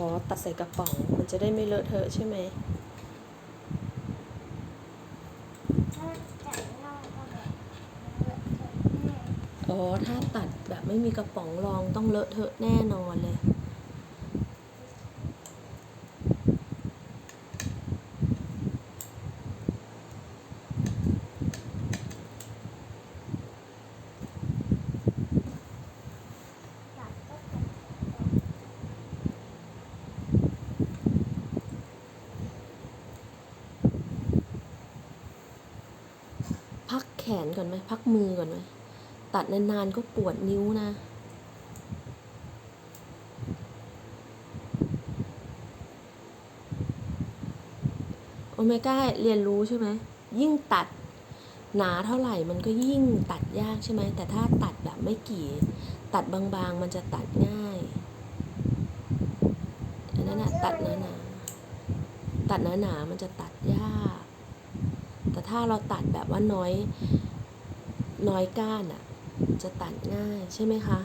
อ๋อ ตัดใส่กระป๋อง มันจะได้ไม่เลอะเทอะใช่ไหมอ๋อ ถ้าตัดแบบไม่มีกระป๋องรองต้องเลอะเทอะแน่นอนเลย จัดก็จัด พักแข นก่อนไหมพักมือก่อนไหมตัดนานๆก็ปวดนิ้วนะโอเมก้าเรียนรู้ใช่ไหมยิ่งตัดหนาเท่าไหร่มันก็ยิ่งตัดยากใช่ไหมแต่ถ้าตัดแบบไม่กี่ ตัดบางๆมันจะตัดง่ายอันนั้นนะตัดหนาๆตัดหนาๆมันจะตัดยาก ถ้าเราตัดแบบว่าน้อยน้อยก้านอะ่ะ จะตัดง่ายใช่ไหมคะ